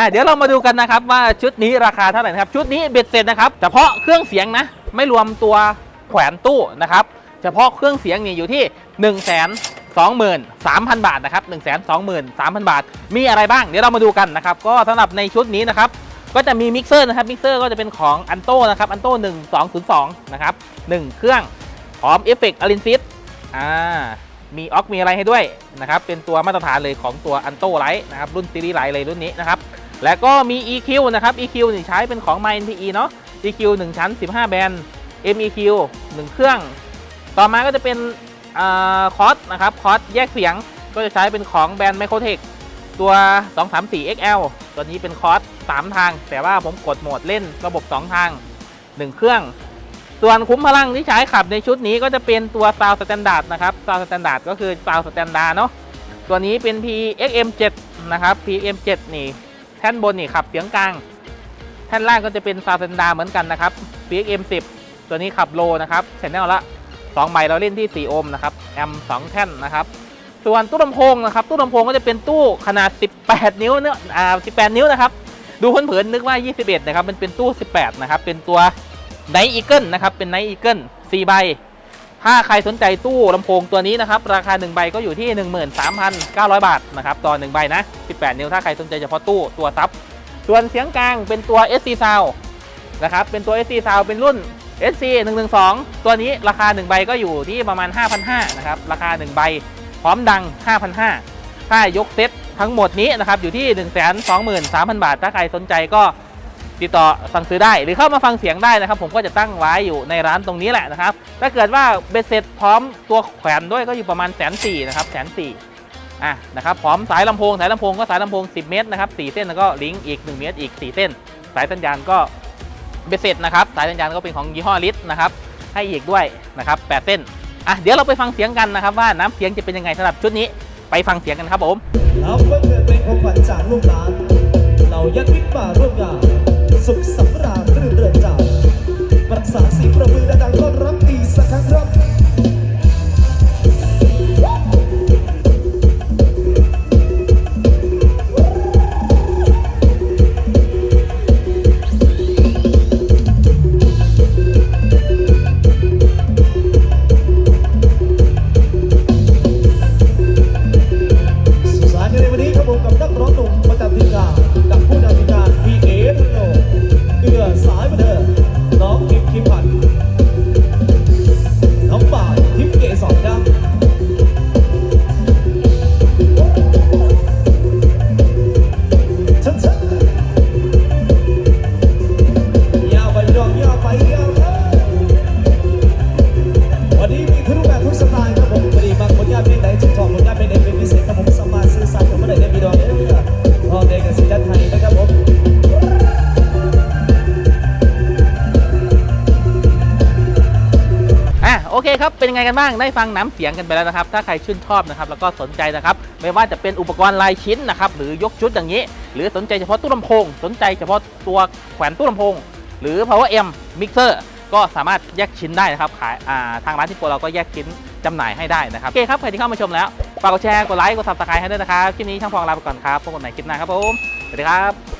อะเดี๋ยวเรามาดูกันนะครับว่าชุดนี้ราคาเท่าไหร่นะครับชุดนี้เบ็ดเสร็จนะครับเฉพาะเครื่องเสียงนะไม่รวมตัวแขวนตู้นะครับเฉพาะเครื่องเสียงนี่อยู่ที่1 2 3 0 0 0บาทนะครับ1 2 3 0 0 0บาท มีอะไรบ้างเดี๋ยวเรามาดูกันนะครับก็สำหรับในชุดนี้นะครับก็จะมีมิกเซอร์นะครับมิกเซอร์ก็จะเป็นของอันโตนะครับอันโต1202นะครับ1เครื่องพร้อมเอฟเฟกต์อลินซิสอ่ามีออกมีอะไรให้ด้วยนะครับเป็นตัวมาตรฐานเลยของตัวอันโตไลท์นะครับรุ่นซีรีส์ไลท์เลยรุ่นนี้นะครับ แล้วก็มี EQ นะครับ EQ นี่ใช้เป็นของ MyNPE เนาะ EQ 1 ชั้น 15 แบน MEQ 1 เครื่อง ต่อมาก็จะเป็นคอสนะครับคอสแยกเสียงก็จะใช้เป็นของแบรนด์ Microtech ตัว 234 XL ตัวนี้เป็นคอส3 ทาง แต่ว่าผมกดโหมดเล่นระบบ 2 ทาง 1 เครื่อง ส่วนคุ้มพลังที่ใช้ขับในชุดนี้ก็จะเป็นตัว Sound Standard นะครับ Sound Standard ก็คือ Sound Standard เนาะตัวนี้เป็น PXM7 นะครับ PXM7 นี่ แท่นบนนี่ขับเสียงกลาง แท่นล่างก็จะเป็น Sound Standard เหมือนกันนะครับ PXM10 ตัวนี้ขับโลนะครับชแนลละ2ใบเราเล่นที่ 4 โอห์มนะครับแอม2แท่นนะครับ ส่วนตู้ลำโพงนะครับ ตู้ลำโพงก็จะเป็นตู้ขนาด 18 นิ้วเนื้ออ่า18 นิ้วนะครับ ดูเผินๆนึกว่า 21 นะครับ มันเป็นตู้ 18 นะครับ เป็นตัวไนท์อีเกิลนะครับ เป็นไนท์อีเกิล4ใบ ถ้าใครสนใจตู้ลำโพงตัวนี้นะครับ ราคา 1 ใบก็อยู่ที่ 13,900 บาทนะครับต่อ 1 ใบนะ 18 นิ้วถ้าใครสนใจเฉพาะตู้ตัวซับ ส่วนเสียงกลางเป็นตัว SC Sound นะครับ เป็นตัว SC Sound เป็นรุ่น SC 112 ตัวนี้ราคา 1 ใบก็อยู่ที่ประมาณ 5,500นะครับ ราคา 1 ใบ พร้อมดัง 5,500ถ้ายกเซตทั้งหมดนี้นะครับอยู่ที่ 123,000 บาท ถ้าใครสนใจก็ ติดต่อสั่งซื้อได้หรือเข้ามาฟังเสียงได้นะครับ ผมก็จะตั้งไว้อยู่ในร้านตรงนี้แหละนะครับ ถ้าเกิดว่าเบสเซ็ตพร้อมตัวแขวนด้วยก็อยู่ประมาณแสนสี่นะครับแสนสี่อะนะครับพร้อมสายลำโพงสายลำโพงก็สายลำโพง 10 เมตรนะครับ4เส้นแล้วก็ลิงก์อีก 1 เมตรอีก 4 เส้น สายสัญญาณก็เบสเสร็จนะครับสายสัญญาณก็เป็นของยี่ห้อลิสนะครับให้อีกด้วยนะครับ8เส้นอะเดี๋ยวเราไปฟังเสียงกันนะครับว่าน้ำเสียงจะเป็นยังไงสำหรับชุดนี้ไปฟังเสียงกันครับผมแล้วเมื่อเกิดเป็นของขวัญจากลูกหลานเรายัดวิทย์มาร่วมงาน สุขสำราญรื่นเริงใจรักษาสีประมือดังๆต้อนรับอีสักครั้งครับสุสานในวันนี้ครับผมกับนักร้องหนุ่มประจำทีมงาน คครับเป็นยังไงกันบ้างได้ฟังน้ำเสียงกันไปแล้วนะครับ ถ้าใครชื่นชอบนะครับแล้วก็สนใจนะครับ ไม่ว่าจะเป็นอุปกรณ์ลายชิ้นนะครับหรือยกชุดอย่างนี้ หรือสนใจเฉพาะตู้ลำโพง สนใจเฉพาะตัวแขวนตู้ลำโพง หรือ power amp mixer ก็สามารถแยกชิ้นได้นะครับขายาทางร้านที่โปรเราก็แยกชิ้นจำหน่ายให้ได้นะครับโอเคครับใครที่เข้ามาชมแล้วฝากกดแชร์กดไลค์กด subscribe ให้ด้วยนะครับคลิปนี้ช่างพองลาไปก่อนครับพบกันใหม่คลิปหน้าครับผมสวัสดีครับ